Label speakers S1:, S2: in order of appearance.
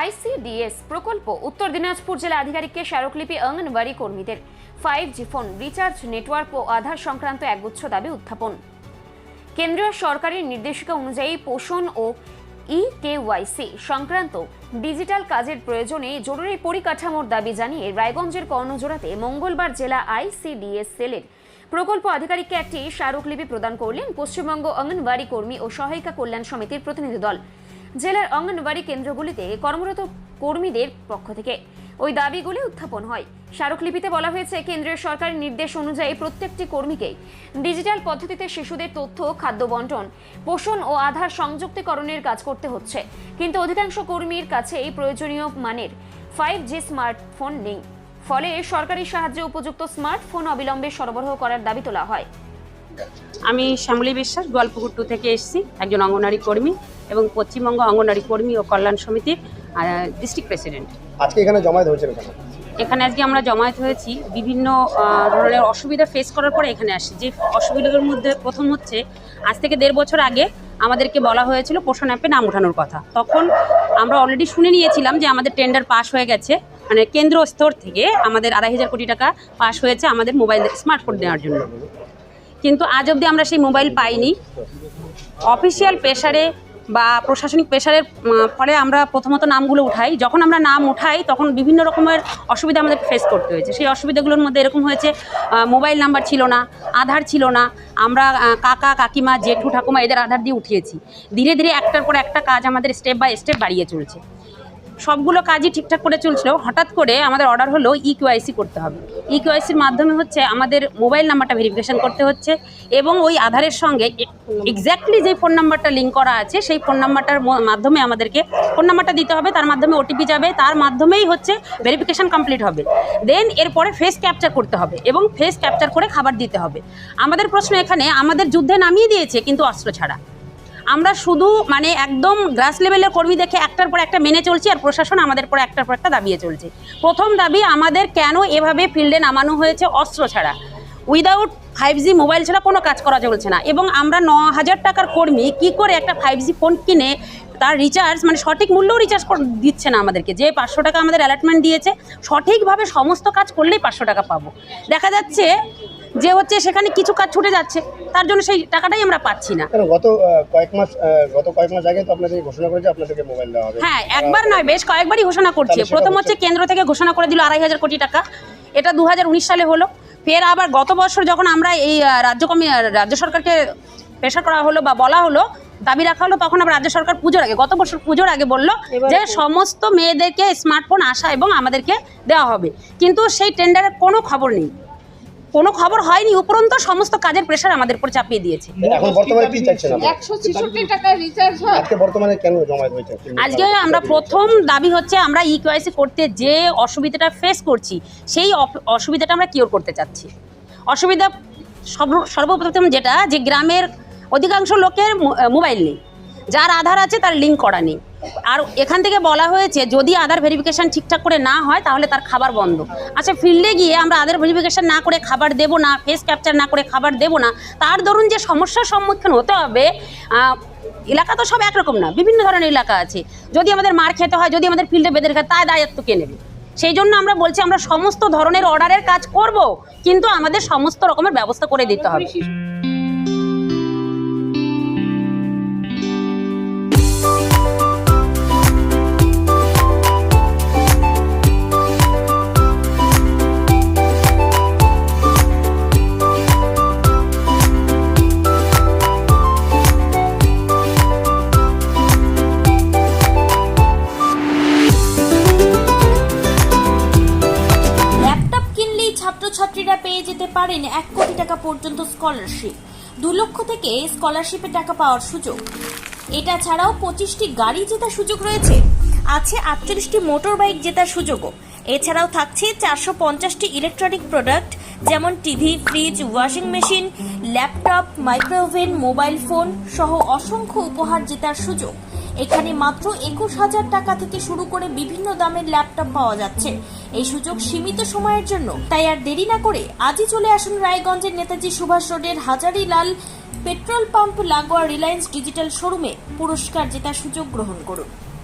S1: ICDS প্রকল্প উত্তর দিনাজপুর জেলা আধিকারিককে স্মারকলিপি অঙ্গনবাড়ি কর্মীদের। Five G phone recharge network ও আধার সংক্রান্ত একগুচ্ছ দাবি উত্থাপন। কেন্দ্রীয় সরকারের নির্দেশিকা অনুযায়ী পোষণ ও ই কেওয়াইসি সংক্রান্ত ডিজিটাল কাজের প্রয়োজনে জরুরি পরিকাঠামোর দাবি জানিয়ে রায়গঞ্জের কর্ণজোড়াতে মঙ্গলবার জেলা আইসিডিএস সেলের প্রকল্প আধিকারিককে একটি স্মারকলিপি প্রদান করলেন পশ্চিমবঙ্গ অঙ্গনবাড়ি কর্মী ও সহায়িকা কল্যাণ সমিতির প্রতিনিধি দল। জেলার অঙ্গনবাড়ি কেন্দ্রগুলিতে কর্মরত কর্মীদের পক্ষ থেকে। ওই দাবিগুলি উত্থাপন হয়। স্মারকলিপিতে বলা হয়েছে কেন্দ্রীয় সরকারের নির্দেশ অনুযায়ী প্রত্যেকটি কর্মীকে ডিজিটাল পদ্ধতিতে শিশুদের তথ্য, খাদ্য বন্টন, পোষণ ও আধার সংযুক্তিকরণের কাজ করতে হচ্ছে। কিন্তু অধিকাংশ কর্মীর কাছে এই প্রয়োজনীয় মানের ফাইভ জি স্মার্টফোন নেই। ফলে সরকারি সাহায্যে উপযুক্ত স্মার্টফোন অবিলম্বে সরবরাহ করার দাবি তোলা হয়।
S2: আমি শ্যামলী বিশ্বাস, গোয়ালপুকুর থেকে এসেছি, একজন অঙ্গনারী কর্মী। এবং পশ্চিমবঙ্গ অঙ্গনারী কর্মী ও কল্যাণ সমিতির ডিস্ট্রিক্ট প্রেসিডেন্ট
S3: আজকে এখানে জমায়েত হয়েছিল কেন?
S2: এখানে আজকে আমরা জমায়েত হয়েছি। বিভিন্ন ধরনের অসুবিধা ফেস করার পরে এখানে আসি যে অসুবিধাগুলোর মধ্যে প্রথম হচ্ছে আজ থেকে দেড় বছর আগে আমাদেরকে বলা হয়েছিল পোষণ অ্যাপে নাম ওঠানোর কথা। তখন আমরা অলরেডি শুনে নিয়েছিলাম যে আমাদের টেন্ডার পাস হয়ে গেছে। মানে কেন্দ্র স্তর থেকে আমাদের আড়াই হাজার কোটি টাকা পাস হয়েছে আমাদের মোবাইল স্মার্টফোন দেওয়ার জন্য। কিন্তু আজ অবধি আমরা সেই মোবাইল পাইনি। অফিসিয়াল প্রেশারে বা প্রশাসনিক প্রেশারের ফলে আমরা প্রথমত নামগুলো উঠাই। যখন আমরা নাম উঠাই, তখন বিভিন্ন রকমের অসুবিধা আমাদের ফেস করতে হয়েছে। সেই অসুবিধাগুলোর মধ্যে এরকম হয়েছে মোবাইল নাম্বার ছিল না, আধার ছিল না। আমরা কাকা, কাকিমা, জেঠু, ঠাকুমা এদের আধার দিয়ে উঠিয়েছি। ধীরে ধীরে একটার পর একটা কাজ আমাদের স্টেপ বাই স্টেপ বাড়িয়ে চলছে। সবগুলো কাজই ঠিকঠাক করে চলছিল। হঠাৎ করে আমাদের অর্ডার হলো ই কিউআইসি করতে হবে। ই কিউআইসির মাধ্যমে হচ্ছে আমাদের মোবাইল নাম্বারটা ভেরিফিকেশন করতে হচ্ছে এবং ওই আধারের সঙ্গে এক্স্যাক্টলি যে ফোন নাম্বারটা লিঙ্ক করা আছে, সেই ফোন নাম্বারটার মাধ্যমে আমাদেরকে ফোন নাম্বারটা দিতে হবে, তার মাধ্যমে ওটিপি যাবে, তার মাধ্যমেই হচ্ছে ভেরিফিকেশন কমপ্লিট হবে। দেন এরপরে ফেস ক্যাপচার করতে হবে এবং ফেস ক্যাপচার করে খাবার দিতে হবে। আমাদের প্রশ্ন এখানে, আমাদের যুদ্ধে নামিয়ে দিয়েছে কিন্তু অস্ত্র ছাড়া। আমরা শুধু মানে একদম গ্রাস লেভেলের কর্মী দেখে একটার পর একটা মেনে চলছি আর প্রশাসন আমাদের পর একটার পর একটা দাবিয়ে চলছে। প্রথম দাবি আমাদের কেন এভাবে ফিল্ডে নামানো হয়েছে অস্ত্র ছাড়া? উইদাউট ফাইভ জি মোবাইল ছাড়া কোনো কাজ করা চলছে না এবং আমরা ন হাজার টাকার কর্মী কি করে একটা ফাইভ জি ফোন কিনে তার রিচার্জ মানে সঠিক মূল্যও রিচার্জ দিচ্ছে না আমাদেরকে? যে পাঁচশো টাকা আমাদের অ্যালাটমেন্ট দিয়েছে, সঠিকভাবে সমস্ত কাজ করলেই পাঁচশো টাকা পাবো। দেখা যাচ্ছে যে হচ্ছে সেখানে কিছু কাজ ছুটে যাচ্ছে তার জন্য সেই টাকাটাই আমরা পাচ্ছি না।
S3: গত কয়েক মাস গত কয়েক মাস আগে তো আপনাদের ঘোষণা করেছে আপনাদেরকে মোবাইল দেওয়া হবে।
S2: হ্যাঁ একবার নয় বেশ কয়েকবারই ঘোষণা করছে। প্রথম
S3: হচ্ছে-
S2: কেন্দ্র থেকে ঘোষণা করে দিল আড়াই হাজার কোটি টাকা। এটা দু হাজার উনিশ সালে হলো। ফের আবার গত বছর যখন আমরা এই রাজ্য কমি রাজ্য সরকারকে প্রেশার করা হলো বা বলা হলো দাবি রাখা হলো তখন আবার রাজ্য সরকার পুজোর আগে গত বছর পুজোর আগে বলল যে সমস্ত মেয়েদেরকে স্মার্টফোন আসা এবং আমাদেরকে দেওয়া হবে। কিন্তু সেই টেন্ডারের কোনো খবর নেই। কোনো খবর হয়নি উপরন্ত সমস্ত কাজের প্রেশার আমাদের উপর চাপিয়ে দিয়েছে।
S3: এখন বর্তমানে কি চাইছেন আপনারা?
S4: একশো ছেষট্টি টাকা রিচার্জ হয়।
S3: আজকে বর্তমানে কেন হয়েছে?
S2: আজকে আমরা প্রথম দাবি হচ্ছে আমরা ই কেওয়াইসি করতে যে অসুবিধাটা ফেস করছি সেই অসুবিধাটা আমরা কিওর করতে চাচ্ছি। অসুবিধা সর্বপ্রথম যেটা যে গ্রামের অধিকাংশ লোকের মোবাইল নেই। যার আধার আছে তার লিঙ্ক করা নেই। আর এখান থেকে বলা হয়েছে, যদি আধার ভেরিফিকেশন ঠিকঠাক করে না হয়, তাহলে তার খাবার বন্ধ। আচ্ছা ফিল্ডে গিয়ে আমরা আধার ভেরিফিকেশান না করে খাবার দেবো না ফেস ক্যাপচার না করে খাবার দেবো না, তার দরুন যে সমস্যার সম্মুখীন হতে হবে এলাকা তো সব একরকম না, বিভিন্ন ধরনের এলাকা আছে। যদি আমাদের মার খেতে হয়, যদি আমাদের ফিল্ডে বেঁধে রেখে তাই দায়িত্ব কে নেবে? সেই জন্য আমরা বলছি, আমরা সমস্ত ধরনের অর্ডারের কাজ করব, কিন্তু আমাদের সমস্ত রকমের ব্যবস্থা করে দিতে হবে।
S5: পারেন এক কোটি টাকা পর্যন্ত স্কলারশিপ দু লক্ষ থেকে স্কলারশিপের টাকা পাওয়ার সুযোগ। এটা ছাড়াও পঁচিশটি গাড়ি জেতার সুযোগ রয়েছে। আছে আটচল্লিশটি মোটর বাইক জেতার সুযোগও। এছাড়াও থাকছে চারশো পঞ্চাশটি ইলেকট্রনিক প্রোডাক্ট যেমন TV fridge washing machine laptop micro oven mobile phone সহ অসংখ্য উপহার জেতার সুযোগ। এখানে মাত্র একুশ হাজার টাকা থেকে শুরু করে বিভিন্ন দামের ল্যাপটপ পাওয়া যাচ্ছে। এই সুযোগ সীমিত সময়ের জন্য, তাই আর দেরি না করে আজই চলে আসুন রায়গঞ্জের নেতাজি সুভাষ রোডের হাজারিলাল পেট্রোল পাম্প লাগোয়া রিলায়েন্স ডিজিটাল শোরুমে পুরস্কার জেতার সুযোগ গ্রহণ করুন।